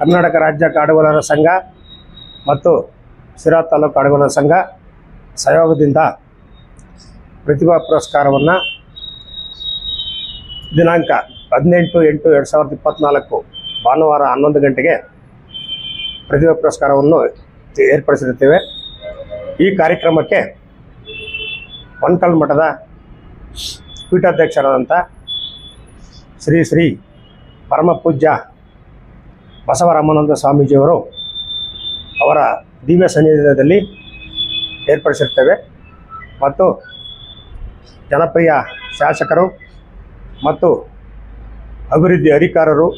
ಕರ್ನಾಟಕ ರಾಜ್ಯ ಕಾಡುಗೊಲ್ಲರ ಸಂಘ ಮತ್ತು ಸಿರಾ ತಾಲೂಕು ಕಾಡುಗೊಲ್ಲರ ಸಂಘ ಸಹಯೋಗದಿಂದ ಪ್ರತಿಭಾ ಪುರಸ್ಕಾರವನ್ನು ದಿನಾಂಕ ಹದಿನೆಂಟು ಎಂಟು ಎರಡು ಸಾವಿರದ ಇಪ್ಪತ್ತ್ನಾಲ್ಕು ಭಾನುವಾರ ಹನ್ನೊಂದು ಗಂಟೆಗೆ ಪ್ರತಿಭಾ ಪುರಸ್ಕಾರವನ್ನು ಏರ್ಪಡಿಸಿರುತ್ತೇವೆ. ಈ ಕಾರ್ಯಕ್ರಮಕ್ಕೆ ಒನ್ಕಲ್ ಮಠದ ಪೀಠಾಧ್ಯಕ್ಷರಾದಂಥ ಶ್ರೀ ಶ್ರೀ ಪರಮ ಪೂಜ್ಯ ಬಸವರಾಮಾನಂದ ಸ್ವಾಮೀಜಿಯವರು ಅವರ ದಿವ್ಯ ಸನ್ನಿಧಾನದಲ್ಲಿ ಏರ್ಪಡಿಸಿರ್ತೇವೆ. ಮತ್ತು ಜನಪ್ರಿಯ ಶಾಸಕರು ಮತ್ತು ಅಭಿವೃದ್ಧಿ ಅಧಿಕಾರರು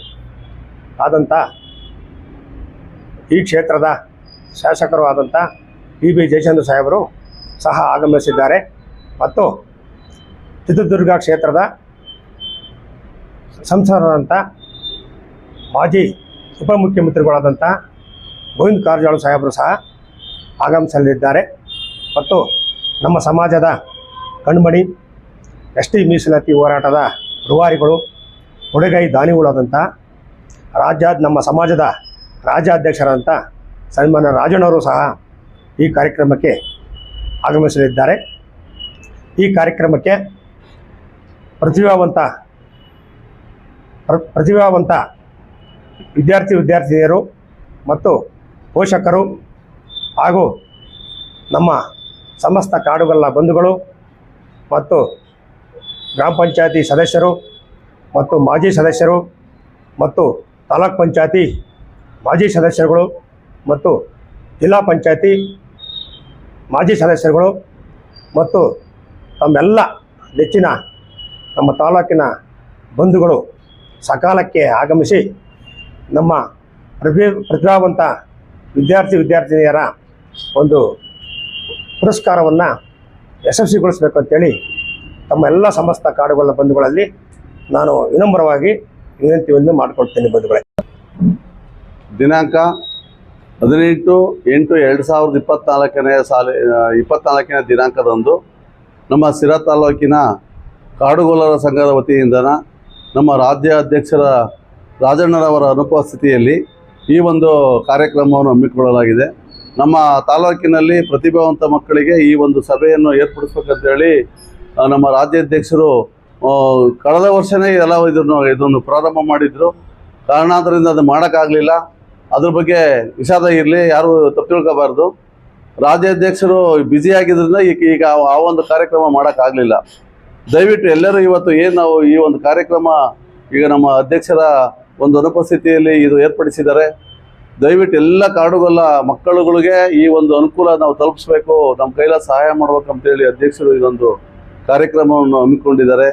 ಆದಂಥ ಈ ಕ್ಷೇತ್ರದ ಶಾಸಕರು ಆದಂಥ ಟಿ ಬಿ ಜಯಚಂದ್ರ ಸಾಹೇಬರು ಸಹ ಆಗಮಿಸಿದ್ದಾರೆ. ಮತ್ತು ಚಿತ್ರದುರ್ಗ ಕ್ಷೇತ್ರದ ಸಂಸದರಾದಂಥ ಮಾಜಿ ಉಪಮುಖ್ಯಮಂತ್ರಿಗಳಾದಂಥ ಗೋವಿಂದ ಕಾರಜೋಳ ಸಾಹೇಬರು ಸಹ ಆಗಮಿಸಲಿದ್ದಾರೆ. ಮತ್ತು ನಮ್ಮ ಸಮಾಜದ ಕಣ್ಮಣಿ ಎಸ್ ಟಿ ಮೀಸಲಾತಿ ಹೋರಾಟದ ರೂವಾರಿಗಳು ಕೊಡುಗೈ ದಾನಿಗಳಾದಂಥ ರಾಜ್ಯ ನಮ್ಮ ಸಮಾಜದ ರಾಜ್ಯಾಧ್ಯಕ್ಷರಾದಂಥ ಸನ್ಮಾನ ರಾಜಣ್ಣವರು ಸಹ ಈ ಕಾರ್ಯಕ್ರಮಕ್ಕೆ ಆಗಮಿಸಲಿದ್ದಾರೆ. ಈ ಕಾರ್ಯಕ್ರಮಕ್ಕೆ ಪ್ರತಿಭಾವಂತ ಪ್ರ- ಪ್ರತಿಭಾವಂತ ವಿದ್ಯಾರ್ಥಿ ವಿದ್ಯಾರ್ಥಿನಿಯರು ಮತ್ತು ಪೋಷಕರು ಹಾಗೂ ನಮ್ಮ ಸಮಸ್ತ ಕಾಡುಗಳ ಬಂಧುಗಳು ಮತ್ತು ಗ್ರಾಮ ಪಂಚಾಯತಿ ಸದಸ್ಯರು ಮತ್ತು ಮಾಜಿ ಸದಸ್ಯರು ಮತ್ತು ತಾಲೂಕ್ ಪಂಚಾಯತಿ ಮಾಜಿ ಸದಸ್ಯರುಗಳು ಮತ್ತು ಜಿಲ್ಲಾ ಪಂಚಾಯತಿ ಮಾಜಿ ಸದಸ್ಯರುಗಳು ಮತ್ತು ತಮ್ಮೆಲ್ಲ ನೆಚ್ಚಿನ ನಮ್ಮ ತಾಲೂಕಿನ ಬಂಧುಗಳು ಸಕಾಲಕ್ಕೆ ಆಗಮಿಸಿ ನಮ್ಮ ಪ್ರತಿ ಪ್ರತಿಭಾವಂತ ವಿದ್ಯಾರ್ಥಿ ವಿದ್ಯಾರ್ಥಿನಿಯರ ಒಂದು ಪುರಸ್ಕಾರವನ್ನು ಯಶಸ್ವಿಗೊಳಿಸಬೇಕು ಅಂತೇಳಿ ತಮ್ಮ ಎಲ್ಲ ಸಮಸ್ತ ಕಾಡುಗಳ ಬಂಧುಗಳಲ್ಲಿ ನಾನು ವಿನಮ್ರವಾಗಿ ವಿನಂತಿಯನ್ನು ಮಾಡಿಕೊಳ್ತೇನೆ ಬಂಧುಗಳೇ. ದಿನಾಂಕ ಹದಿನೆಂಟು ಎಂಟು ಎರಡು ಸಾವಿರದ ಇಪ್ಪತ್ನಾಲ್ಕನೇ ಸಾಲ ಇಪ್ಪತ್ನಾಲ್ಕನೇ ದಿನಾಂಕದಂದು ನಮ್ಮ ಸಿರಾ ತಾಲೂಕಿನ ಕಾಡುಗೊಲ್ಲರ ಸಂಘದ ವತಿಯಿಂದ ನಮ್ಮ ರಾಜ್ಯ ಅಧ್ಯಕ್ಷರ ರಾಜಣ್ಣರವರ ಅನುಪಸ್ಥಿತಿಯಲ್ಲಿ ಈ ಒಂದು ಕಾರ್ಯಕ್ರಮವನ್ನು ಹಮ್ಮಿಕೊಳ್ಳಲಾಗಿದೆ. ನಮ್ಮ ತಾಲೂಕಿನಲ್ಲಿ ಪ್ರತಿಭಾವಂತ ಮಕ್ಕಳಿಗೆ ಈ ಒಂದು ಸಭೆಯನ್ನು ಏರ್ಪಡಿಸ್ಬೇಕಂತೇಳಿ ನಮ್ಮ ರಾಜ್ಯಾಧ್ಯಕ್ಷರು ಕಳೆದ ವರ್ಷನೇ ಎಲ್ಲ ಇದನ್ನು ಇದನ್ನು ಪ್ರಾರಂಭ ಮಾಡಿದ್ರು. ಕಾರಣಾಂತರದಿಂದ ಅದು ಮಾಡೋಕ್ಕಾಗಲಿಲ್ಲ. ಅದ್ರ ಬಗ್ಗೆ ವಿಷಾದ ಇರಲಿ, ಯಾರು ತಪ್ಪು ತಿಳ್ಕೋಬಾರ್ದು. ರಾಜ್ಯಾಧ್ಯಕ್ಷರು ಬ್ಯುಸಿ ಆಗಿದ್ರಿಂದ ಈಗ ಈಗ ಆ ಒಂದು ಕಾರ್ಯಕ್ರಮ ಮಾಡೋಕ್ಕಾಗಲಿಲ್ಲ. ದಯವಿಟ್ಟು ಎಲ್ಲರೂ ಇವತ್ತು ಏನು ನಾವು ಈ ಒಂದು ಕಾರ್ಯಕ್ರಮ, ಈಗ ನಮ್ಮ ಅಧ್ಯಕ್ಷರ ಒಂದು ಅನುಪಸ್ಥಿತಿಯಲ್ಲಿ ಇದು ಏರ್ಪಡಿಸಿದ್ದಾರೆ. ದಯವಿಟ್ಟು ಎಲ್ಲ ಕಾಡುಗಲ್ಲ ಮಕ್ಕಳುಗಳಿಗೆ ಈ ಒಂದು ಅನುಕೂಲ ನಾವು ತಲುಪಿಸ್ಬೇಕು, ನಮ್ಮ ಕೈಲ ಸಹಾಯ ಮಾಡ್ಬೇಕು ಅಂತೇಳಿ ಅಧ್ಯಕ್ಷರು ಇದೊಂದು ಕಾರ್ಯಕ್ರಮವನ್ನು ಹಮ್ಮಿಕೊಂಡಿದ್ದಾರೆ.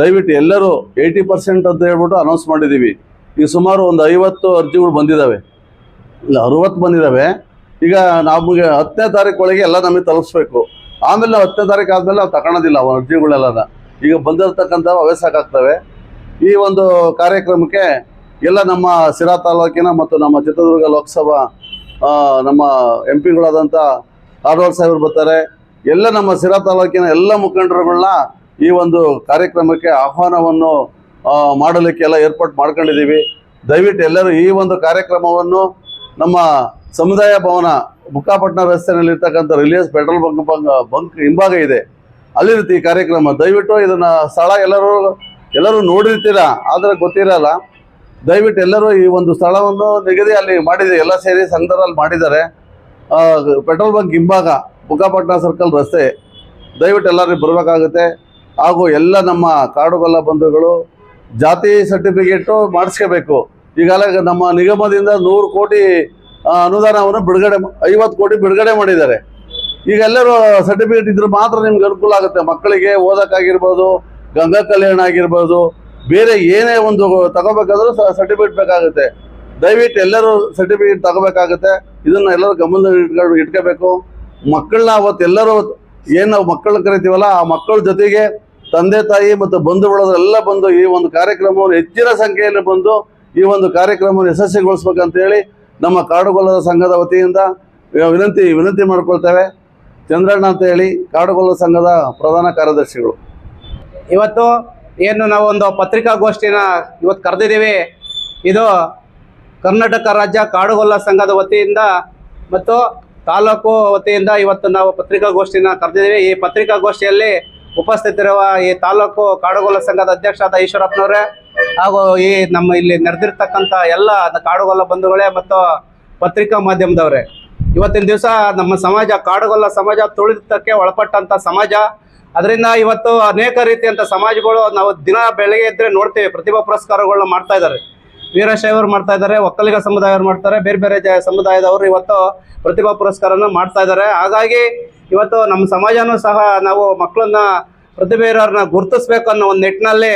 ದಯವಿಟ್ಟು ಎಲ್ಲರೂ ಏಯ್ಟಿ ಪರ್ಸೆಂಟ್ ಅಂತ ಹೇಳ್ಬಿಟ್ಟು ಅನೌನ್ಸ್ ಮಾಡಿದ್ದೀವಿ. ಈಗ ಸುಮಾರು ಒಂದು ಐವತ್ತು ಅರ್ಜಿಗಳು ಬಂದಿದ್ದಾವೆ. ಇಲ್ಲ, ಅರುವತ್ತು ಬಂದಿದ್ದಾವೆ. ಈಗ ನಮಗೆ ಹತ್ತನೇ ತಾರೀಕು ಎಲ್ಲ ನಮಗೆ ತಲುಪಿಸ್ಬೇಕು. ಆಮೇಲೆ ನಾವು ಹತ್ತನೇ ತಾರೀಕು ಆದಮೇಲೆ ನಾವು ತಗೊಳೋದಿಲ್ಲ ಅವ ಅರ್ಜಿಗಳೆಲ್ಲ ಈಗ ಬಂದಿರತಕ್ಕಂಥ ಅವೇ ಸಾಕಾಗ್ತವೆ. ಈ ಒಂದು ಕಾರ್ಯಕ್ರಮಕ್ಕೆ ಎಲ್ಲ ನಮ್ಮ ಸಿರಾ ತಾಲೂಕಿನ ಮತ್ತು ನಮ್ಮ ಚಿತ್ರದುರ್ಗ ಲೋಕಸಭಾ ನಮ್ಮ ಎಂ ಪಿಗಳಾದಂಥ ಆರ್ವಾರ್ ಸಾಹೇಬರು ಬರ್ತಾರೆ. ಎಲ್ಲ ನಮ್ಮ ಸಿರಾ ತಾಲೂಕಿನ ಎಲ್ಲ ಮುಖಂಡರುಗಳನ್ನ ಈ ಒಂದು ಕಾರ್ಯಕ್ರಮಕ್ಕೆ ಆಹ್ವಾನವನ್ನು ಮಾಡಲಿಕ್ಕೆಲ್ಲ ಮಾಡಲಿಕ್ಕೆ ಎಲ್ಲ ಏರ್ಪಾಟ್ ಮಾಡ್ಕೊಂಡಿದ್ದೀವಿ. ದಯವಿಟ್ಟು ಎಲ್ಲರೂ ಈ ಒಂದು ಕಾರ್ಯಕ್ರಮವನ್ನು ನಮ್ಮ ಸಮುದಾಯ ಭವನ Bukkapattana ರಸ್ತೆಯಲ್ಲಿರ್ತಕ್ಕಂಥ Reliance petrol bunk bunk bunk ಹಿಂಭಾಗ ಇದೆ. ಅಲ್ಲಿರುತ್ತೆ ಈ ಕಾರ್ಯಕ್ರಮ. ದಯವಿಟ್ಟು ಇದನ್ನು ಸ್ಥಳ ಎಲ್ಲರೂ ಎಲ್ಲರೂ ನೋಡಿರ್ತೀರಾ? ಆದರೆ ಗೊತ್ತಿರಲ್ಲ. ದಯವಿಟ್ಟು ಎಲ್ಲರೂ ಈ ಒಂದು ಸ್ಥಳವನ್ನು ನಿಗದಿ ಅಲ್ಲಿ ಮಾಡಿದೆ, ಎಲ್ಲ ಸೇರಿ ಸಂಘದಲ್ಲಿ ಮಾಡಿದ್ದಾರೆ. ಪೆಟ್ರೋಲ್ ಬಂಕ್ ಹಿಂಭಾಗ ಬುಕ್ಕಾಪಟ್ಟಣ ಸರ್ಕಲ್ ರಸ್ತೆ, ದಯವಿಟ್ಟು ಎಲ್ಲರೂ ಬರಬೇಕಾಗುತ್ತೆ. ಹಾಗೂ ಎಲ್ಲ ನಮ್ಮ ಕಾಡುಗೊಲ್ಲ ಬಂಧುಗಳು, ಜಾತಿ ಸರ್ಟಿಫಿಕೇಟು ಮಾಡಿಸ್ಕೋಬೇಕು. ಈಗಾಗಲೇ ನಮ್ಮ ನಿಗಮದಿಂದ ನೂರು ಕೋಟಿ ಅನುದಾನವನ್ನು ಬಿಡುಗಡೆ ಐವತ್ತು ಕೋಟಿ ಬಿಡುಗಡೆ ಮಾಡಿದ್ದಾರೆ. ಈಗ ಎಲ್ಲರೂ ಸರ್ಟಿಫಿಕೇಟ್ ಇದ್ರೆ ಮಾತ್ರ ನಿಮ್ಗೆ ಅನುಕೂಲ ಆಗುತ್ತೆ. ಮಕ್ಕಳಿಗೆ ಓದೋಕ್ಕಾಗಿರ್ಬೋದು, ಗಂಗಾ ಕಲ್ಯಾಣ ಆಗಿರ್ಬೋದು ಬೇರೆ ಏನೇ ಒಂದು ತಗೋಬೇಕಾದ್ರೂ ಸರ್ಟಿಫಿಕೇಟ್ ಬೇಕಾಗುತ್ತೆ. ದಯವಿಟ್ಟು ಎಲ್ಲರೂ ಸರ್ಟಿಫಿಕೇಟ್ ತಗೋಬೇಕಾಗುತ್ತೆ. ಇದನ್ನ ಎಲ್ಲರೂ ಗಮನದಲ್ಲಿ ಇಟ್ಕೋಬೇಕು. ಮಕ್ಕಳನ್ನ ಅವತ್ತೆಲ್ಲರೂ ಏನು ನಾವು ಮಕ್ಕಳು ಕರಿತೀವಲ್ಲ, ಆ ಮಕ್ಕಳ ಜೊತೆಗೆ ತಂದೆ, ತಾಯಿ ಮತ್ತು ಬಂಧು ಬಳಗರೆಲ್ಲ ಬಂದು ಈ ಒಂದು ಕಾರ್ಯಕ್ರಮವನ್ನು ಹೆಚ್ಚಿನ ಸಂಖ್ಯೆಯಲ್ಲಿ ಬಂದು ಈ ಒಂದು ಕಾರ್ಯಕ್ರಮವನ್ನು ಯಶಸ್ವಿಗೊಳಿಸ್ಬೇಕಂತೇಳಿ ನಮ್ಮ ಕಾಡುಗೊಲ್ಲದ ಸಂಘದ ವತಿಯಿಂದ ವಿನಂತಿ ವಿನಂತಿ ಮಾಡ್ಕೊಳ್ತೇವೆ. ಚಂದ್ರಣ್ಣ ಅಂತ ಹೇಳಿ ಕಾಡುಗೊಲ್ಲದ ಸಂಘದ ಪ್ರಧಾನ ಕಾರ್ಯದರ್ಶಿಗಳು. ಇವತ್ತು ಏನು ನಾವು ಒಂದು ಪತ್ರಿಕಾಗೋಷ್ಠಿನ ಇವತ್ತು ಕರೆದಿದ್ದೀವಿ. ಇದು ಕರ್ನಾಟಕ ರಾಜ್ಯ ಕಾಡುಗೊಲ್ಲ ಸಂಘದ ವತಿಯಿಂದ ಮತ್ತು ತಾಲೂಕು ವತಿಯಿಂದ ಇವತ್ತು ನಾವು ಪತ್ರಿಕಾಗೋಷ್ಠಿನ ಕರೆದಿದ್ದೀವಿ. ಈ ಪತ್ರಿಕಾಗೋಷ್ಠಿಯಲ್ಲಿ ಉಪಸ್ಥಿತರಿರುವ ಈ ತಾಲೂಕು ಕಾಡುಗೊಲ್ಲ ಸಂಘದ ಅಧ್ಯಕ್ಷರಾದ ಈಶ್ವರಪ್ಪನವರೇ ಹಾಗೂ ಈ ನಮ್ಮ ಇಲ್ಲಿ ನೆರೆದಿರ್ತಕ್ಕಂಥ ಎಲ್ಲ ಕಾಡುಗೊಲ್ಲ ಬಂಧುಗಳೇ ಮತ್ತು ಪತ್ರಿಕಾ ಮಾಧ್ಯಮದವರೇ. ಇವತ್ತಿನ ದಿವಸ ನಮ್ಮ ಸಮಾಜ, ಕಾಡುಗೊಲ್ಲ ಸಮಾಜ ತುಳಿತಕ್ಕೆ ಒಳಪಟ್ಟಂಥ ಸಮಾಜ ಅದರಿಂದ ಇವತ್ತು ಅನೇಕ ರೀತಿಯಂತ ಸಮಾಜಗಳು ನಾವು ದಿನ ಬೆಳಗ್ಗೆ ಇದ್ರೆ ನೋಡ್ತೇವೆ, ಪ್ರತಿಭಾ ಪುರಸ್ಕಾರಗಳನ್ನ ಮಾಡ್ತಾ ಇದ್ದಾರೆ. ವೀರಶೈವರು ಮಾಡ್ತಾ ಇದ್ದಾರೆ, ಒಕ್ಕಲಿಗ ಸಮುದಾಯವರು ಮಾಡ್ತಾರೆ, ಬೇರೆ ಬೇರೆ ಸಮುದಾಯದವರು ಇವತ್ತು ಪ್ರತಿಭಾ ಪುರಸ್ಕಾರನ ಮಾಡ್ತಾ ಇದ್ದಾರೆ. ಹಾಗಾಗಿ ಇವತ್ತು ನಮ್ಮ ಸಮಾಜನೂ ಸಹ ನಾವು ಮಕ್ಕಳನ್ನ, ಪ್ರತಿಭೆ ಇರೋರನ್ನ ಗುರುತಿಸ್ಬೇಕು ಅನ್ನೋ ಒಂದು ನಿಟ್ಟಿನಲ್ಲಿ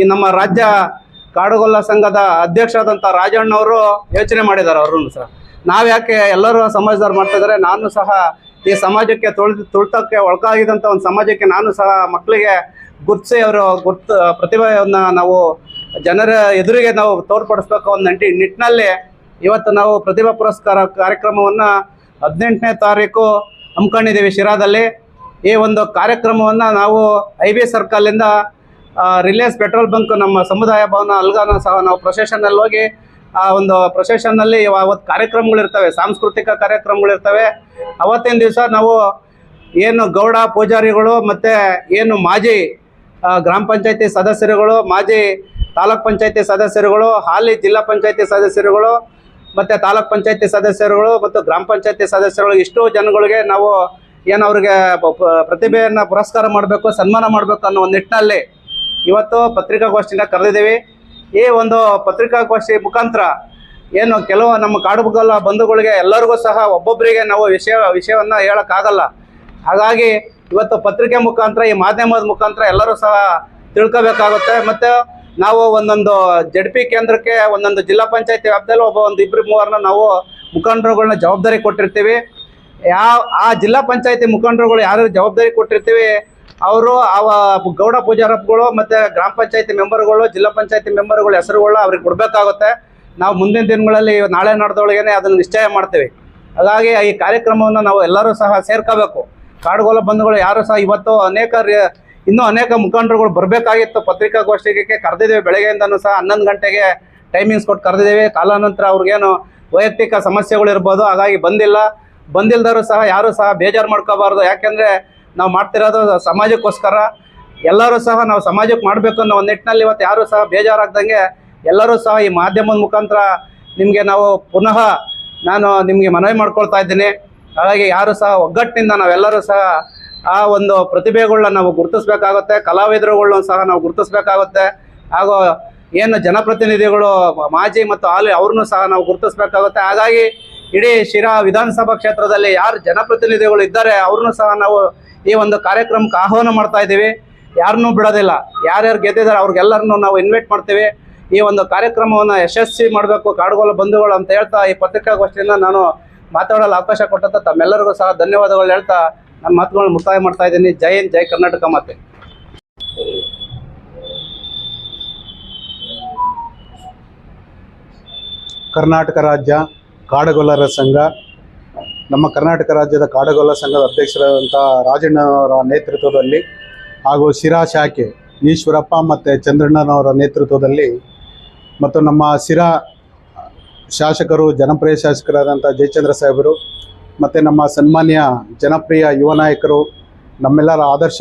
ಈ ನಮ್ಮ ರಾಜ್ಯ ಕಾಡುಗೊಲ್ಲ ಸಂಘದ ಅಧ್ಯಕ್ಷರಾದಂಥ ರಾಜಣ್ಣವರು ಯೋಚನೆ ಮಾಡಿದ್ದಾರೆ ಅವರು ಸಹ. ನಾವು ಯಾಕೆ ಎಲ್ಲರೂ ಸಮಾಜದವ್ರು ಮಾಡ್ತಾ ಇದ್ದಾರೆ, ನಾನು ಸಹ ಈ ಸಮಾಜಕ್ಕೆ ತುಳಿದು ತುಳಿತಕ್ಕೆ ಒಳಗಾಗಿದ್ದಂಥ ಒಂದು ಸಮಾಜಕ್ಕೆ ನಾನು ಸಹ ಮಕ್ಕಳಿಗೆ ಗುರ್ತಿಸಿ ಅವರು ಗುರ್ತು, ಪ್ರತಿಭೆಯನ್ನು ನಾವು ಜನರ ಎದುರಿಗೆ ನಾವು ತೋರ್ಪಡಿಸ್ಬೇಕು ಒಂದು ನಂಟಿ, ನಿಟ್ಟಿನಲ್ಲಿ ಇವತ್ತು ನಾವು ಪ್ರತಿಭಾ ಪುರಸ್ಕಾರ ಕಾರ್ಯಕ್ರಮವನ್ನು ಹದಿನೆಂಟನೇ ತಾರೀಕು ಹಮ್ಮಿಕೊಂಡಿದ್ದೀವಿ ಶಿರಾದಲ್ಲಿ. ಈ ಒಂದು ಕಾರ್ಯಕ್ರಮವನ್ನು ನಾವು ಐ ಬಿ ಸರ್ಕಲಿಂದ ರಿಲಯನ್ಸ್ ಪೆಟ್ರೋಲ್ ಬಂಕ್ ನಮ್ಮ ಸಮುದಾಯ ಭವನ, ಅಲ್ಗಾನ ಸಹ ನಾವು ಪ್ರೊಸೆಷನಲ್ಲಿ ಹೋಗಿ ಆ ಒಂದು ಪ್ರೊಸೆಷನ್ನಲ್ಲಿ ಅವತ್ತು ಕಾರ್ಯಕ್ರಮಗಳಿರ್ತವೆ ಸಾಂಸ್ಕೃತಿಕ ಕಾರ್ಯಕ್ರಮಗಳಿರ್ತವೆ ಅವತ್ತಿನ ದಿವಸ ನಾವು ಏನು ಗೌಡ ಪೂಜಾರಿಗಳು ಮತ್ತು ಏನು ಮಾಜಿ ಗ್ರಾಮ ಪಂಚಾಯತಿ ಸದಸ್ಯರುಗಳು, ಮಾಜಿ ತಾಲೂಕ್ ಪಂಚಾಯತಿ ಸದಸ್ಯರುಗಳು, ಹಾಲಿ ಜಿಲ್ಲಾ ಪಂಚಾಯತಿ ಸದಸ್ಯರುಗಳು ಮತ್ತು ತಾಲೂಕ್ ಪಂಚಾಯತಿ ಸದಸ್ಯರುಗಳು ಮತ್ತು ಗ್ರಾಮ ಪಂಚಾಯತಿ ಸದಸ್ಯರುಗಳು, ಇಷ್ಟು ಜನಗಳಿಗೆ ನಾವು ಏನು ಅವ್ರಿಗೆ ಪ್ರತಿಭೆಯನ್ನು ಪುರಸ್ಕಾರ ಮಾಡಬೇಕು, ಸನ್ಮಾನ ಮಾಡಬೇಕು ಅನ್ನೋ ಒಂದು ನಿಟ್ಟಿನಲ್ಲಿ ಇವತ್ತು ಪತ್ರಿಕಾಗೋಷ್ಠಿನ ಕರೆದಿದ್ದೀವಿ. ಈ ಒಂದು ಪತ್ರಿಕಾಗೋಷ್ಠಿ ಮುಖಾಂತರ ಏನು ಕೆಲವು ನಮ್ಮ ಕಾಡುಬಗಲ್ಲ ಬಂಧುಗಳಿಗೆ ಎಲ್ಲರಿಗೂ ಸಹ ಒಬ್ಬೊಬ್ಬರಿಗೆ ನಾವು ವಿಷಯ, ವಿಷಯವನ್ನು ಹೇಳೋಕ್ಕಾಗಲ್ಲ. ಹಾಗಾಗಿ ಇವತ್ತು ಪತ್ರಿಕೆ ಮುಖಾಂತರ, ಈ ಮಾಧ್ಯಮದ ಮುಖಾಂತರ ಎಲ್ಲರೂ ಸಹ ತಿಳ್ಕೋಬೇಕಾಗುತ್ತೆ. ಮತ್ತು ನಾವು ಒಂದೊಂದು ಜಡ್ ಪಿ ಕೇಂದ್ರಕ್ಕೆ, ಒಂದೊಂದು ಜಿಲ್ಲಾ ಪಂಚಾಯತಿ ವ್ಯಾಪ್ತಿಯಲ್ಲಿ ಒಬ್ಬ ಒಂದು ಇಬ್ಬರು ಮೂವರನ್ನ ನಾವು ಮುಖಂಡರುಗಳನ್ನ ಜವಾಬ್ದಾರಿ ಕೊಟ್ಟಿರ್ತೀವಿ. ಯಾವ ಆ ಜಿಲ್ಲಾ ಪಂಚಾಯತಿ ಮುಖಂಡರುಗಳು ಯಾರು ಜವಾಬ್ದಾರಿ ಕೊಟ್ಟಿರ್ತೀವಿ ಅವರು ಆ ಗೌಡ ಪೂಜಾರಪ್ಪಗಳು ಮತ್ತು ಗ್ರಾಮ ಪಂಚಾಯತಿ ಮೆಂಬರ್ಗಳು, ಜಿಲ್ಲಾ ಪಂಚಾಯತಿ ಮೆಂಬರ್ಗಳು ಹೆಸರುಗಳು ಅವ್ರಿಗೆ ಕೊಡಬೇಕಾಗುತ್ತೆ. ನಾವು ಮುಂದಿನ ದಿನಗಳಲ್ಲಿ ನಾಳೆ ನಡೆದೊಳಗೇನೆ ಅದನ್ನು ನಿಶ್ಚಯ ಮಾಡ್ತೀವಿ. ಹಾಗಾಗಿ ಈ ಕಾರ್ಯಕ್ರಮವನ್ನು ನಾವು ಎಲ್ಲರೂ ಸಹ ಸೇರ್ಕೋಬೇಕು. ಕಾಡುಗೋಲ ಬಂಧುಗಳು ಯಾರು ಸಹ ಇವತ್ತು ಅನೇಕ ಇನ್ನೂ ಅನೇಕ ಮುಖಂಡರುಗಳು ಬರಬೇಕಾಗಿತ್ತು ಪತ್ರಿಕಾಗೋಷ್ಠಿಗೆ ಕರೆದಿದ್ದೇವೆ ಬೆಳಗ್ಗೆಯಿಂದನೂ ಸಹ ಹನ್ನೊಂದು ಗಂಟೆಗೆ ಟೈಮಿಂಗ್ಸ್ ಕೊಟ್ಟು ಕರೆದಿದ್ದೇವೆ. ಕಾಲಾನಂತರ ಅವ್ರಿಗೇನು ವೈಯಕ್ತಿಕ ಸಮಸ್ಯೆಗಳು ಇರ್ಬೋದು. ಹಾಗಾಗಿ ಬಂದಿಲ್ಲ. ಬಂದಿಲ್ದವರು ಸಹ ಯಾರು ಸಹ ಬೇಜಾರು ಮಾಡ್ಕೋಬಾರ್ದು. ಯಾಕೆಂದರೆ ನಾವು ಮಾಡ್ತಿರೋದು ಸಮಾಜಕ್ಕೋಸ್ಕರ, ಎಲ್ಲರೂ ಸಹ ನಾವು ಸಮಾಜಕ್ಕೆ ಮಾಡಬೇಕು ಅನ್ನೋ ಒಂದು ನಿಟ್ಟಿನಲ್ಲಿ ಇವತ್ತು ಯಾರೂ ಸಹ ಬೇಜಾರಾಗ್ದಂಗೆ ಎಲ್ಲರೂ ಸಹ ಈ ಮಾಧ್ಯಮದ ಮುಖಾಂತರ ನಿಮಗೆ ನಾವು ಪುನಃ ನಾನು ನಿಮಗೆ ಮನವಿ ಮಾಡ್ಕೊಳ್ತಾ ಇದ್ದೀನಿ. ಹಾಗಾಗಿ ಯಾರು ಸಹ ಒಗ್ಗಟ್ಟಿನಿಂದ ನಾವೆಲ್ಲರೂ ಸಹ ಆ ಒಂದು ಪ್ರತಿಭೆಗಳನ್ನ ನಾವು ಗುರುತಿಸ್ಬೇಕಾಗುತ್ತೆ ಕಲಾವಿದರುಗಳನ್ನ ಸಹ ನಾವು ಗುರುತಿಸ್ಬೇಕಾಗುತ್ತೆ. ಹಾಗೂ ಏನು ಜನಪ್ರತಿನಿಧಿಗಳು, ಮಾಜಿ ಮತ್ತು ಹಾಲಿ ಅವ್ರನ್ನೂ ಸಹ ನಾವು ಗುರುತಿಸ್ಬೇಕಾಗುತ್ತೆ. ಹಾಗಾಗಿ ಇಡೀ ಶಿರಾ ವಿಧಾನಸಭಾ ಕ್ಷೇತ್ರದಲ್ಲಿ ಯಾರು ಜನಪ್ರತಿನಿಧಿಗಳು ಇದ್ದಾರೆ, ಅವ್ರನ್ನೂ ಸಹ ನಾವು ಈ ಒಂದು ಕಾರ್ಯಕ್ರಮಕ್ಕೆ ಆಹ್ವಾನ ಮಾಡ್ತಾ ಇದ್ದೀವಿ. ಯಾರನ್ನೂ ಬಿಡೋದಿಲ್ಲ. ಯಾರ್ಯಾರು ಗೆದ್ದಿದ್ದಾರೆ, ಅವ್ರಿಗೆಲ್ಲರನ್ನೂ ನಾವು ಇನ್ವೈಟ್ ಮಾಡ್ತೀವಿ. ಈ ಒಂದು ಕಾರ್ಯಕ್ರಮವನ್ನು ಯಶಸ್ವಿ ಮಾಡಬೇಕು, ಕಾಡುಗೋಲ ಬಂಧುಗಳು ಅಂತ ಹೇಳ್ತಾ ಈ ಪತ್ರಿಕಾಗೋಷ್ಠಿಯಿಂದ ನಾನು ಮಾತಾಡಲು ಅವಕಾಶ ಕೊಟ್ಟಂತ ತಮ್ಮೆಲ್ಲರಿಗೂ ಸಹ ಧನ್ಯವಾದಗಳು ಹೇಳ್ತಾ ನನ್ನ ಮಾತುಗಳನ್ನ ಮುಕ್ತಾಯ ಮಾಡ್ತಾ ಇದ್ದೀನಿ. ಜೈ ಹಿಂದ್, ಜೈ ಕರ್ನಾಟಕ ಮಾತೆ. ಕರ್ನಾಟಕ ರಾಜ್ಯ ಕಾಡುಗೊಲ್ಲರ ಸಂಘ, ನಮ್ಮ ಕರ್ನಾಟಕ ರಾಜ್ಯದ ಕಾಡಗೊಲ್ಲ ಸಂಘದ ಅಧ್ಯಕ್ಷರಾದಂಥ ರಾಜಣ್ಣನವರ ನೇತೃತ್ವದಲ್ಲಿ ಹಾಗೂ ಶಿರಾ ಶಾಖೆ, ಈಶ್ವರಪ್ಪ ಮತ್ತು ಚಂದ್ರಣ್ಣನವರ ನೇತೃತ್ವದಲ್ಲಿ ಮತ್ತು ನಮ್ಮ ಶಿರಾ ಶಾಸಕರು, ಜನಪ್ರಿಯ ಶಾಸಕರಾದಂಥ ಜಯಚಂದ್ರ ಸಾಹೇಬರು ಮತ್ತು ನಮ್ಮ ಸನ್ಮಾನ್ಯ ಜನಪ್ರಿಯ ಯುವ ನಾಯಕರು, ನಮ್ಮೆಲ್ಲರ ಆದರ್ಶ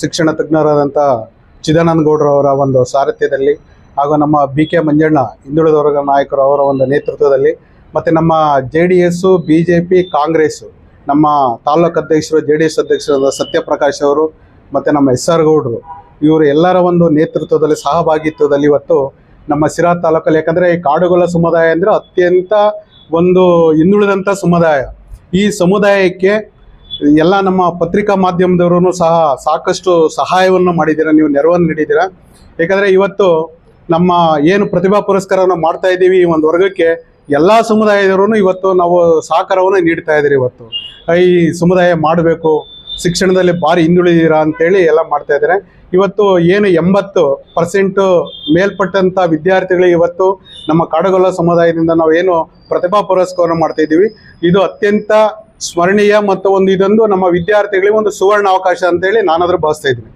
ಶಿಕ್ಷಣ ತಜ್ಞರಾದಂಥ ಚಿದಾನಂದ ಗೌಡ್ರವರ ಒಂದು ಸಾರಥ್ಯದಲ್ಲಿ ಹಾಗೂ ನಮ್ಮ ಬಿ ಕೆ ಮಂಜಣ್ಣ ಹಿಂದುಳಿದ ವರ್ಗ ನಾಯಕರು ಅವರ ಒಂದು ನೇತೃತ್ವದಲ್ಲಿ ಮತ್ತು ನಮ್ಮ J D S B J P Congress ನಮ್ಮ ತಾಲೂಕು ಅಧ್ಯಕ್ಷರು ಜೆ ಡಿ ಎಸ್ ಅಧ್ಯಕ್ಷರಾದ ಸತ್ಯಪ್ರಕಾಶ್ ಅವರು ಮತ್ತು ನಮ್ಮ ಎಸ್ ಆರ್ ಗೌಡರು, ಇವರು ಎಲ್ಲರ ಒಂದು ನೇತೃತ್ವದಲ್ಲಿ ಸಹಭಾಗಿತ್ವದಲ್ಲಿ ಇವತ್ತು ನಮ್ಮ ಸಿರಾ ತಾಲೂಕಲ್ಲಿ. ಯಾಕಂದರೆ ಈ ಕಾಡುಗೊಲ್ಲ ಸಮುದಾಯ ಅಂದರೆ ಅತ್ಯಂತ ಒಂದು ಹಿಂದುಳಿದಂಥ ಸಮುದಾಯ. ಈ ಸಮುದಾಯಕ್ಕೆ ಎಲ್ಲ ನಮ್ಮ ಪತ್ರಿಕಾ ಮಾಧ್ಯಮದವರು ಸಹ ಸಾಕಷ್ಟು ಸಹಾಯವನ್ನು ಮಾಡಿದ್ದೀರಾ, ನೀವು ನೆರವನ್ನು ನೀಡಿದ್ದೀರಾ? ಯಾಕಂದರೆ ಇವತ್ತು ನಮ್ಮ ಏನು ಪ್ರತಿಭಾ ಪುರಸ್ಕಾರವನ್ನು ಮಾಡ್ತಾ ಇದ್ದೀವಿ ಈ ಒಂದು ವರ್ಗಕ್ಕೆ ಎಲ್ಲ ಸಮುದಾಯದವರು ಇವತ್ತು ನಾವು ಸಹಕಾರವನ್ನು ನೀಡ್ತಾ ಇದ್ದೀರಿ ಇವತ್ತು. ಈ ಸಮುದಾಯ ಮಾಡಬೇಕು, ಶಿಕ್ಷಣದಲ್ಲಿ ಭಾರಿ ಹಿಂದುಳಿದಿರಾ ಅಂತೇಳಿ ಎಲ್ಲ ಮಾಡ್ತಾ ಇದ್ದಾರೆ. ಇವತ್ತು ಏನು ಎಂಬತ್ತು ಪರ್ಸೆಂಟು ಮೇಲ್ಪಟ್ಟಂಥ ವಿದ್ಯಾರ್ಥಿಗಳಿಗೆ ಇವತ್ತು ನಮ್ಮ ಕಾಡುಗೊಲ್ಲ ಸಮುದಾಯದಿಂದ ನಾವು ಏನು ಪ್ರತಿಭಾ ಪುರಸ್ಕಾರವನ್ನು ಮಾಡ್ತಾ ಇದ್ದೀವಿ. ಇದು ಅತ್ಯಂತ ಸ್ಮರಣೀಯ ಮತ್ತು ಒಂದು ಇದೊಂದು ನಮ್ಮ ವಿದ್ಯಾರ್ಥಿಗಳಿಗೆ ಒಂದು ಸುವರ್ಣ ಅವಕಾಶ ಅಂತೇಳಿ ನಾನಾದರೂ ಭಾವಿಸ್ತಾ ಇದ್ದೀನಿ.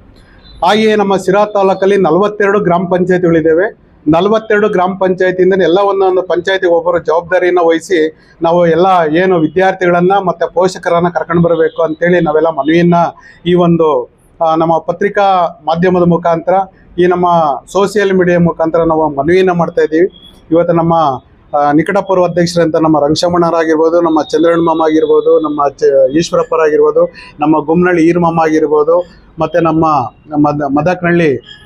ಹಾಗೆಯೇ ನಮ್ಮ ಸಿರಾ ತಾಲೂಕಲ್ಲಿ ನಲವತ್ತೆರಡು ಗ್ರಾಮ ಪಂಚಾಯತಿಗಳಿದ್ದಾವೆ. ನಲವತ್ತೆರಡು ಗ್ರಾಮ ಪಂಚಾಯತಿಯಿಂದ ಎಲ್ಲ ಒಂದೊಂದು ಪಂಚಾಯತಿ ಒಬ್ಬರು ಜವಾಬ್ದಾರಿಯನ್ನು ವಹಿಸಿ ನಾವು ಎಲ್ಲ ಏನು ವಿದ್ಯಾರ್ಥಿಗಳನ್ನ ಮತ್ತೆ ಪೋಷಕರನ್ನ ಕರ್ಕೊಂಡು ಬರಬೇಕು ಅಂತೇಳಿ ನಾವೆಲ್ಲ ಮನವಿಯನ್ನ ಈ ಒಂದು ನಮ್ಮ ಪತ್ರಿಕಾ ಮಾಧ್ಯಮದ ಮುಖಾಂತರ ಈ ನಮ್ಮ ಸೋಷಿಯಲ್ ಮೀಡಿಯಾ ಮುಖಾಂತರ ನಾವು ಮನವಿಯನ್ನ ಮಾಡ್ತಾ ಇದ್ದೀವಿ. ಇವತ್ತು ನಮ್ಮ ನಿಕಟಪೂರ್ವ ಅಧ್ಯಕ್ಷರಂತ ನಮ್ಮ ರಂಗಶಮಣರಾಗಿರ್ಬೋದು ನಮ್ಮ ಚಂದ್ರಣ್ಣ ಮಾಮ ಆಗಿರ್ಬೋದು ನಮ್ಮ ಚ ಈಶ್ವರಪ್ಪರಾಗಿರ್ಬೋದು ನಮ್ಮ ಗುಮ್ನಳ್ಳಿ ಈರ್ಮಮ್ಮ ಆಗಿರ್ಬೋದು ಮತ್ತು ನಮ್ಮ ಮದ ಮದಕನಹಳ್ಳಿ ಆ,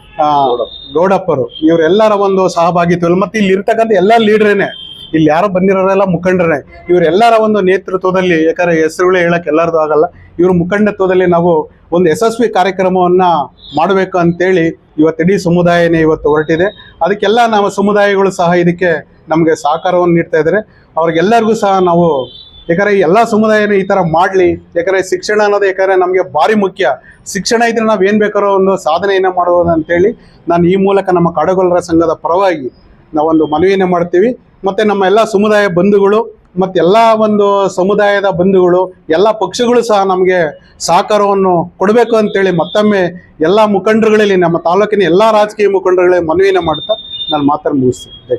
ಗೌಡಪ್ಪರು, ಇವರೆಲ್ಲರ ಒಂದು ಸಹಭಾಗಿತ್ವ ಮತ್ತೆ ಇಲ್ಲಿ ಇರ್ತಕ್ಕಂಥ ಎಲ್ಲ ಲೀಡ್ರೇನೆ. ಇಲ್ಲಿ ಯಾರು ಬಂದಿರೋರೆಲ್ಲ ಮುಖಂಡರೇ ಇವರೆಲ್ಲರ ಒಂದು ನೇತೃತ್ವದಲ್ಲಿ, ಯಾಕಂದ್ರೆ ಹೆಸರುಗಳು ಹೇಳಕ್ ಎಲ್ಲರದು ಆಗಲ್ಲ, ಇವ್ರ ಮುಖಂಡತ್ವದಲ್ಲಿ ನಾವು ಒಂದು ಯಶಸ್ವಿ ಕಾರ್ಯಕ್ರಮವನ್ನ ಮಾಡಬೇಕು ಅಂತೇಳಿ ಇವತ್ತು ಇಡೀ ಸಮುದಾಯನೇ ಇವತ್ತು ಹೊರಟಿದೆ. ಅದಕ್ಕೆಲ್ಲ ನಾವು ಸಮುದಾಯಗಳು ಸಹ ಇದಕ್ಕೆ ನಮಗೆ ಸಹಕಾರವನ್ನು ನೀಡ್ತಾ ಇದ್ದಾರೆ. ಅವ್ರಿಗೆಲ್ಲರಿಗೂ ಸಹ ನಾವು ಯಾಕಂದ್ರೆ ಎಲ್ಲ ಸಮುದಾಯನೂ ಈ ಥರ ಮಾಡಲಿ. ಯಾಕಂದ್ರೆ ಶಿಕ್ಷಣ ಅನ್ನೋದು ಯಾಕಂದ್ರೆ ನಮಗೆ ಭಾರಿ ಮುಖ್ಯ. ಶಿಕ್ಷಣ ಇದ್ರೆ ನಾವು ಏನು ಬೇಕಾದ್ರೂ ಒಂದು ಸಾಧನೆಯನ್ನು ಮಾಡ್ಬೋದು ಅಂತೇಳಿ ನಾನು ಈ ಮೂಲಕ ನಮ್ಮ ಕಾಡುಗೊಲ್ಲರ ಸಂಘದ ಪರವಾಗಿ ನಾವೊಂದು ಮನವಿಯನ್ನು ಮಾಡ್ತೀವಿ. ಮತ್ತು ನಮ್ಮ ಎಲ್ಲ ಸಮುದಾಯ ಬಂಧುಗಳು, ಮತ್ತು ಎಲ್ಲ ಒಂದು ಸಮುದಾಯದ ಬಂಧುಗಳು, ಎಲ್ಲ ಪಕ್ಷಗಳು ಸಹ ನಮಗೆ ಸಹಕಾರವನ್ನು ಕೊಡಬೇಕು ಅಂತೇಳಿ ಮತ್ತೊಮ್ಮೆ ಎಲ್ಲ ಮುಖಂಡರುಗಳಲ್ಲಿ, ನಮ್ಮ ತಾಲೂಕಿನ ಎಲ್ಲ ರಾಜಕೀಯ ಮುಖಂಡರುಗಳಿಗೆ ಮನವಿಯನ್ನು ಮಾಡ್ತಾ ನಾನು ಮಾತ್ರ ಮುಗಿಸ್ತೀನಿ.